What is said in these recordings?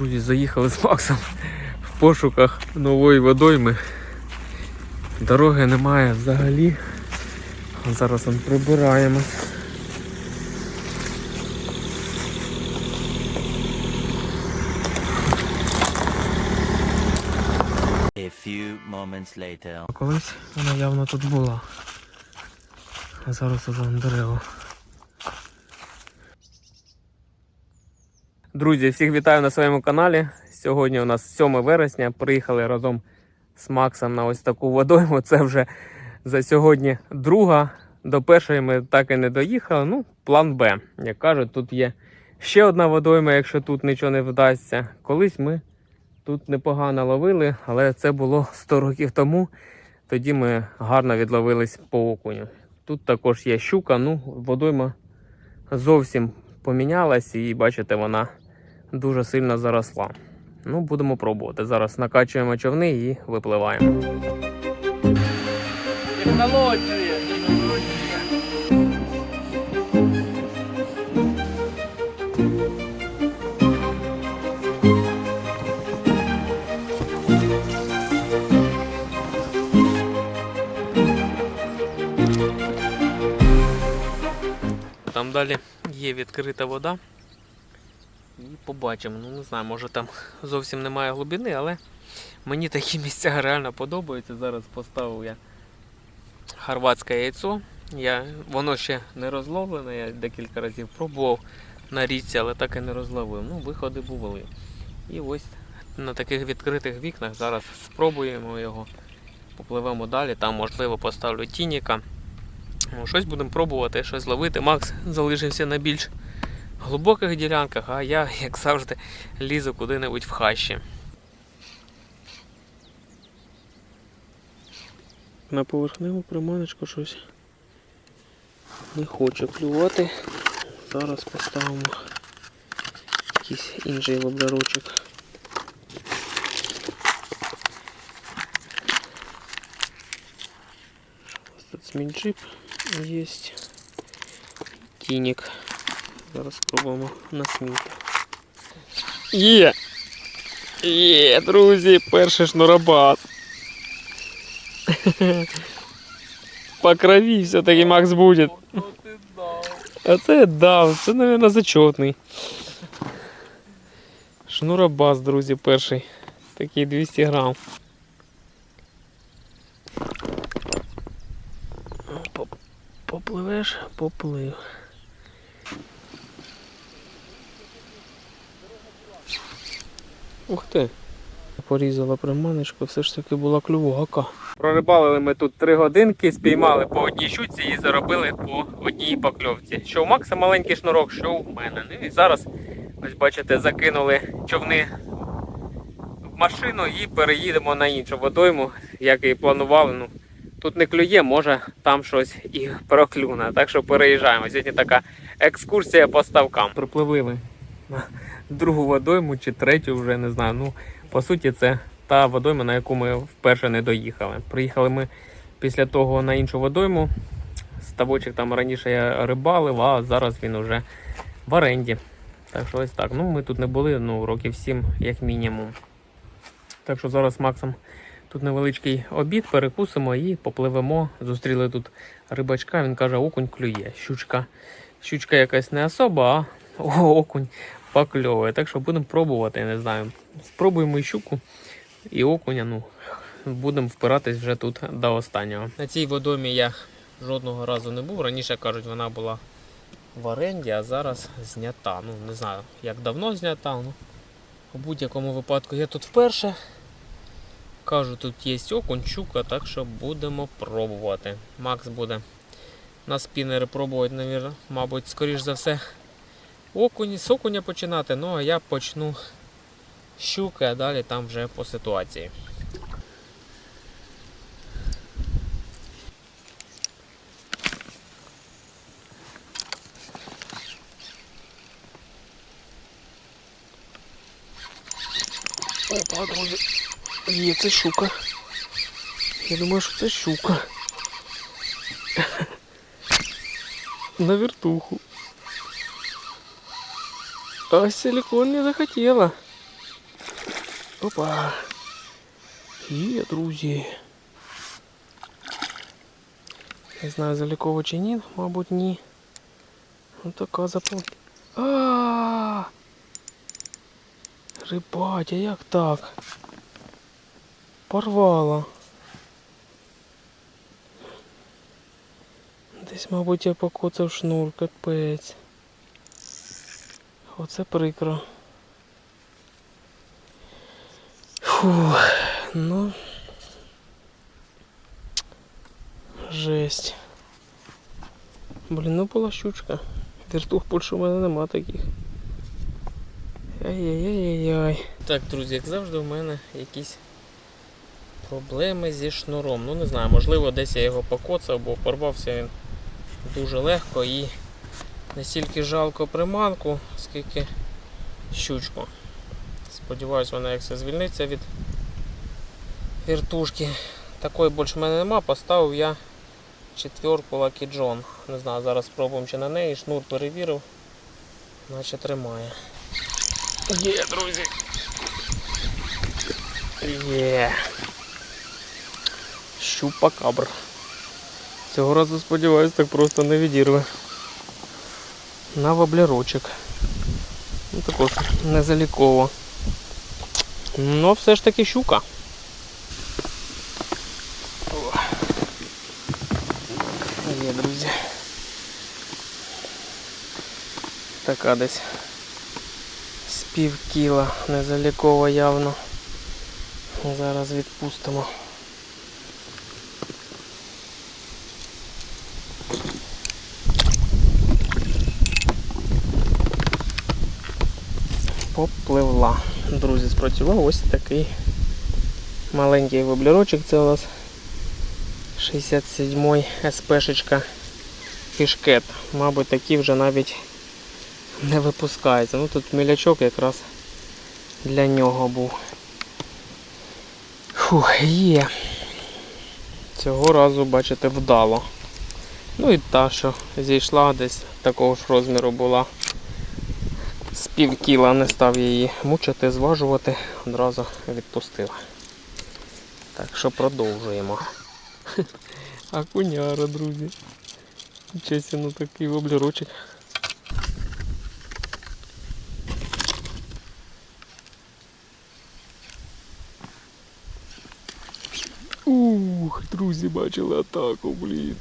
Друзі, заїхали з Максом в пошуках нової водойми. Дороги немає взагалі. Зараз он прибираємо. A few moments later. Колись вона явно тут була. А зараз уже он Друзі, всіх вітаю на своєму каналі. Сьогодні у нас 7 вересня. Приїхали разом з Максом на ось таку водойму. Це вже за сьогодні друга. До першої ми так і не доїхали. Ну, план Б. Як кажуть, тут є ще одна водойма, якщо тут нічого не вдасться. Колись ми тут непогано ловили, але це було 100 років тому. Тоді ми гарно відловились по окуню. Тут також є щука, ну, водойма зовсім помінялась і бачите, вона дуже сильно заросла. Ну, будемо пробувати. Зараз накачуємо човни і випливаємо. Там далі є відкрита вода. І побачимо. Ну не знаю, може там зовсім немає глибини, але мені такі місця реально подобаються. Зараз поставив я хорватське яйцо. Я, воно ще не розловлене, я декілька разів пробував на річці, але так і не розловив. Ну, виходи були. І ось на таких відкритих вікнах зараз спробуємо його. Попливемо далі, там можливо поставлю тініка. Ну, щось будемо пробувати, щось ловити. Макс залишився на більш глибоких ділянках, а я, як завжди, лізу куди-небудь в хащі. На поверхневу приманочку щось не хоче клювати. Зараз поставимо якийсь інший воблерочок. Тут смінджип є. Тінік. Зараз спробуємо на сміт. Є! Є, друзі, перший шнурабас. По крові все-таки Макс буде. А це дав, це, мабуть, зачетний. Шнурабас, друзі, перший. Такий 200 грам. Попливеш, поплив. Ух ти. Порізала приманочку, все ж таки була клювака. Прорибалили ми тут три годинки, спіймали по одній щуці і заробили по одній покльовці. Що у Макса маленький шнурок, що у мене. Ну і зараз, ось бачите, закинули човни в машину і переїдемо на іншу водойму, як і планували. Ну, тут не клює, може там щось і проклюне. Так що переїжджаємо. Сьогодні така екскурсія по ставкам. Припливили на другу водойму чи третю, вже не знаю. Ну, по суті, це та водойма, на яку ми вперше не доїхали. Приїхали ми після того на іншу водойму. Ставочок там раніше я рибалив, а зараз він уже в оренді. Так що ось так. Ну, ми тут не були ну, років 7 як мінімум. Так що зараз Максом тут невеличкий обід, перекусимо і попливемо. Зустріли тут рибачка, він каже, окунь клює. Щучка, щучка якась не особа, а окунь покльовує. Так що будемо пробувати, я не знаю. Спробуємо і щуку, і окуня. Ну, будемо впиратись вже тут до останнього. На цій водомі я жодного разу не був. Раніше кажуть, вона була в оренді, а зараз знята. Ну, не знаю, як давно знята. Ну, у будь-якому випадку я тут вперше. Кажу, тут є окунь, щука, так що будемо пробувати. Макс буде на спінери пробувати, мабуть, скоріш за все, окунь, з окуня починати. Ну а я почну з щуки, а далі там вже по ситуації. Опа, друзі. Є, це щука. Я думаю, що це щука. На вертуху. А силикон не захотела. Опа. Є, друзі. Не знаю, заліково чи ні, мабуть, ні. Ну така запал. А, -а, а Рибатя, як так? Порвала. Десь, мабуть, я покоцав шнур, капець. Оце прикро. Фух, ну. Жесть. Блін, ну була щучка. Віртух більше у мене нема таких. Ай-яй-яй-яй. Так, друзі, як завжди, у мене якісь проблеми зі шнуром. Ну не знаю, можливо, десь я його покоцав, бо порвався він дуже легко і настільки жалко приманку, скільки щучку. Сподіваюсь, вона як все звільниться від віртушки. Такої більше в мене нема. Поставив я четверку Lucky John. Не знаю, зараз спробуємо чи на неї. Шнур перевірив, наче тримає. Є, друзі. Є. Щупакабр. Цього разу сподіваюсь, так просто не відірве. На воблерочок. Ну також не заліково. Ну, все ж таки щука. О. Є, друзі. Така десь з пів кіла явно. Зараз відпустимо. Попливла. Друзі, спрацював ось такий маленький воблерочок. Це у нас 67-й СПшечка кішкет. Мабуть, такі вже навіть не випускаються. Ну тут мілячок якраз для нього був. Фух, є. Цього разу, бачите, вдало. Ну і та, що зійшла десь такого ж розміру була. Пів кіла не став її мучити, зважувати, одразу відпустив. Так що продовжуємо. Акуняра, друзі. Чесно, ну такий воблерочок. Ух, друзі, бачили атаку, блін.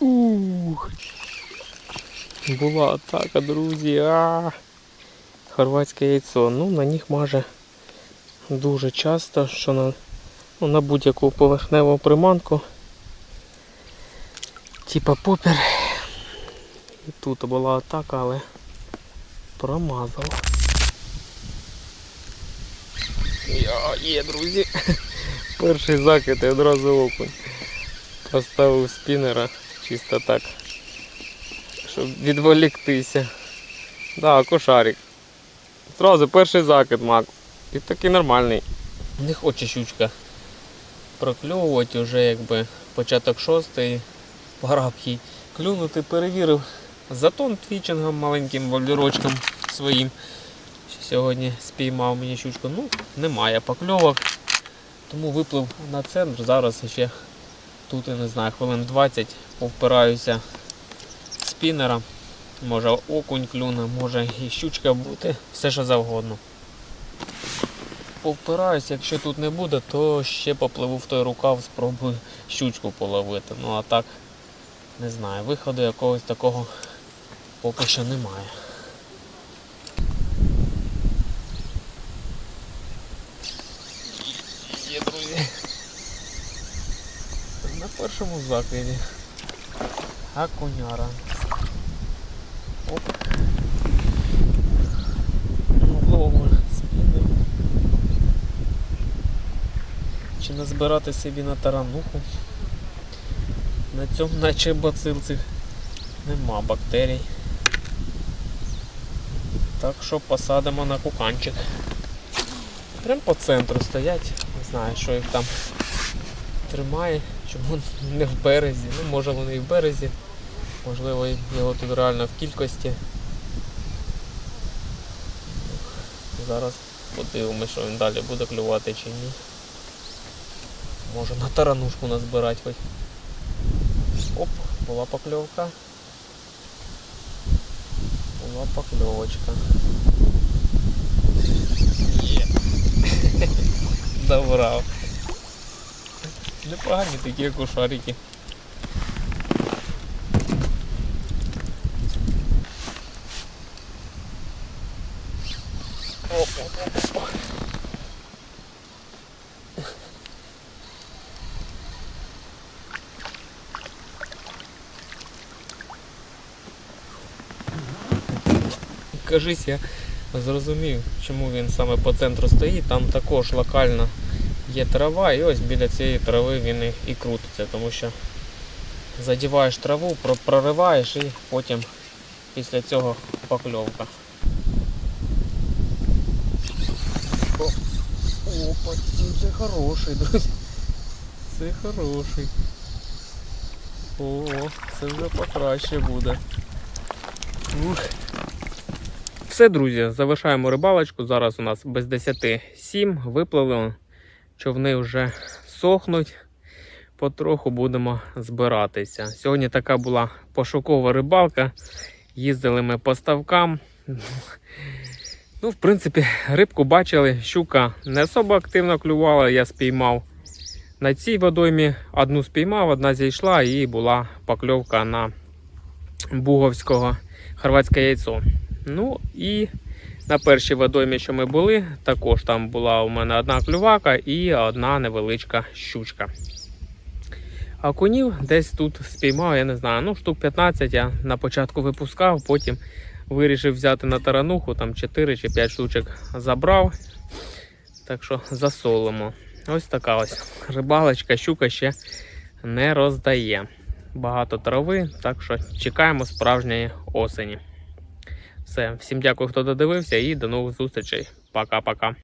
Ух. Була атака, друзі. А Хорватське яйцо. Ну, на них маже дуже часто, що на, ну, на будь-яку поверхневу приманку. Типа попір. І тут була атака, але промазав. Я, є, друзі. Перший закид і одразу окунь. Поставив спінера чисто так. Щоб відволіктися. Да, кошарик. Зразу перший закид мак. І такий нормальний. Не хоче щучка прокльовувати вже якби початок шостої. Пора клюнути, перевірив затон твічингом маленьким вольдерочком своїм. Сьогодні спіймав мені щучку. Ну, немає покльовок. Тому виплив на центр. Зараз ще тут, я не знаю, хвилин 20 повпираюся спінера. Може окунь клюне, може і щучка бути, все що завгодно. Повпираюсь, якщо тут не буде, то ще попливу в той рукав, спробую щучку половити. Ну а так, не знаю, виходу якогось такого поки що немає. Є, друзі. На першому закиді. Акуняра. Оп. Лову спінив. Чи назбирати собі на тарануху? На цьому наче бацил цих нема бактерій. Так що посадимо на куканчик. Прям по центру стоять. Не знаю, що їх там тримає, чому не в березі. Ну, може вони і в березі. Можливо, його тут реально в кількості. Зараз Подивимось, що він далі буде клювати чи ні. Може на таранушку назбирати хоч. Оп, була покльовка. Була покльовочка. Є. Добрав. Непогані такі кушарики. Оп, оп, оп, оп. Кажись, я зрозумів, чому він саме по центру стоїть. Там також локально є трава, і ось біля цієї трави він і, і крутиться, тому що задіваєш траву, про- прориваєш і потім після цього покльовка. Опа, це хороший, друзі. Це хороший. О, це вже покраще буде. Ух. Все, друзі, завершаємо рибалочку. Зараз у нас без 10 7 випливли. Човни вже сохнуть. Потроху будемо збиратися. Сьогодні така була пошукова рибалка. Їздили ми по ставкам. Ну, в принципі, рибку бачили, щука не особо активно клювала, я спіймав на цій водоймі. Одну спіймав, одна зійшла і була покльовка на буговського хорватське яйцо. Ну і на першій водоймі, що ми були, також там була у мене одна клювака і одна невеличка щучка. А конів десь тут спіймав, я не знаю, ну штук 15 я на початку випускав, потім вирішив взяти на тарануху, там 4 чи 5 штучок забрав. Так що засолимо. Ось така ось рибалочка, щука ще не роздає. Багато трави, так що чекаємо справжньої осені. Все, всім дякую, хто додивився, і до нових зустрічей. Пока-пока.